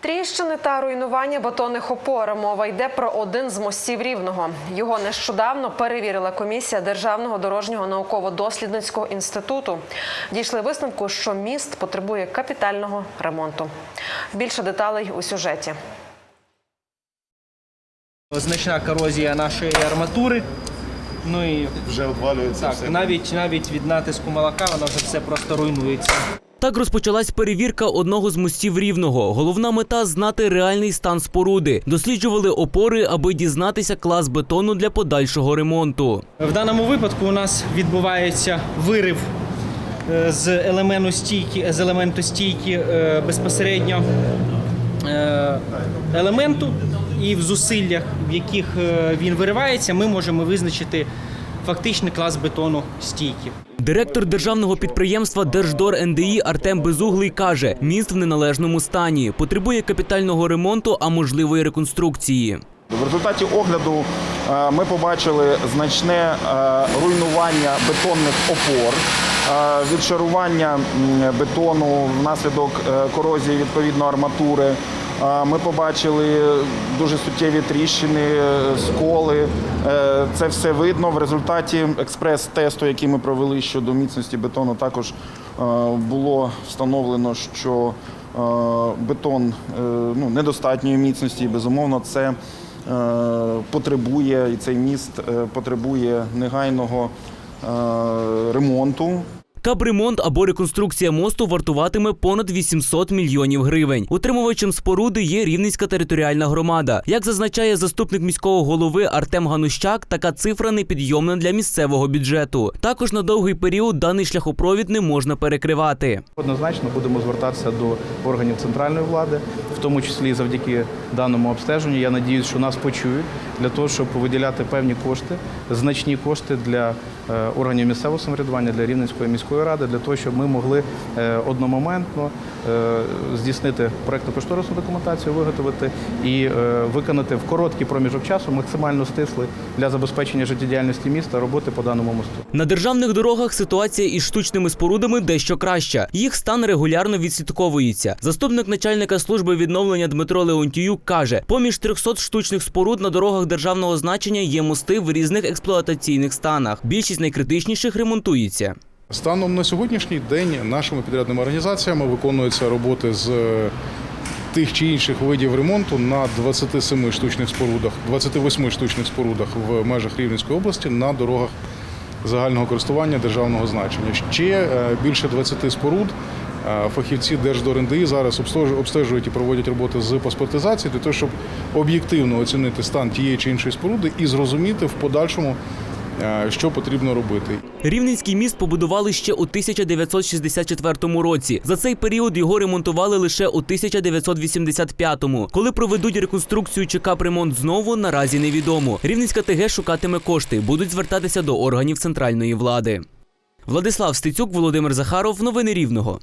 Тріщини та руйнування бетонних опор. Мова йде про один з мостів рівного. Його нещодавно перевірила комісія Державного дорожнього науково-дослідницького інституту. Дійшли висновку, що міст потребує капітального ремонту. Більше деталей у сюжеті. Значна корозія нашої арматури. Ну і вже обвалюється так, все. навіть навіть від натиску молока воно вже все просто руйнується. Так розпочалась перевірка одного з мостів рівного. Головна мета знати реальний стан споруди. Досліджували опори, аби дізнатися клас бетону для подальшого ремонту. В даному випадку у нас відбувається вирив е, з елементу стійки, з елементу стійки е, безпосередньо е, елементу, і в зусиллях, в яких він виривається, ми можемо визначити фактичний клас бетону стійки. Директор державного підприємства Держдор НДІ Артем Безуглий каже: міст в неналежному стані, потребує капітального ремонту, а можливої реконструкції. В результаті огляду е, ми побачили значне е, руйнування бетонних опор, е, відшарування бетону внаслідок корозії відповідно арматури. Ми побачили дуже суттєві тріщини, е, сколи. Е, Це все видно. В результаті експрес-тесту, який ми провели щодо міцності бетону, також е, було встановлено, що бетон ну, недостатньої міцності, і безумовно, це потребує, і цей міст потребує негайного ремонту. Капремонт або реконструкція мосту вартуватиме понад 800 мільйонів гривень. Утримувачем споруди є Рівненська територіальна громада. Як зазначає заступник міського голови Артем Ганущак, така цифра непідйомна для місцевого бюджету. Також на довгий період даний шляхопровід не можна перекривати. Однозначно будемо звертатися до органів центральної влади, в тому числі завдяки даному обстеженню. Я надіюсь, що нас почують для того, щоб виділяти певні кошти, значні кошти для е, органів місцевого самоврядування, для Рівненської міської ради, для того, щоб ми могли е, одномоментно е, здійснити проєктно-кошторисну документацію, виготовити і е, виконати в короткий проміжок часу максимально стислий для забезпечення життєдіяльності міста роботи по даному мосту. На державних дорогах ситуація із штучними спорудами дещо краща. Їх стан регулярно відслідковується. Заступник начальника служби відновлення Дмитро Леонтіюк каже: поміж 300 штучних споруд на дорогах державного значення є мости в різних експлуатаційних станах. Більшість найкритичніших ремонтується. Станом на сьогоднішній день нашими підрядними організаціями виконуються роботи з е, тих чи інших видів ремонту на 27 штучних спорудах, 28 штучних спорудах в межах Рівненської області на дорогах загального користування державного значення. Ще е, більше 20 споруд. е, Фахівці Держдор-НДІ зараз обстежують- і проводять роботи з паспортизації для того, щоб об'єктивно оцінити стан тієї чи іншої споруди і зрозуміти в подальшому, що потрібно робити. Рівненський міст побудували ще у 1964 році. За цей період його ремонтували лише у 1985-му. Коли проведуть реконструкцію чи капремонт знову, наразі невідомо. Рівненська ТГ шукатиме кошти, будуть звертатися до органів центральної влади. Владислав Стецюк, Володимир Захаров. Новини Рівного.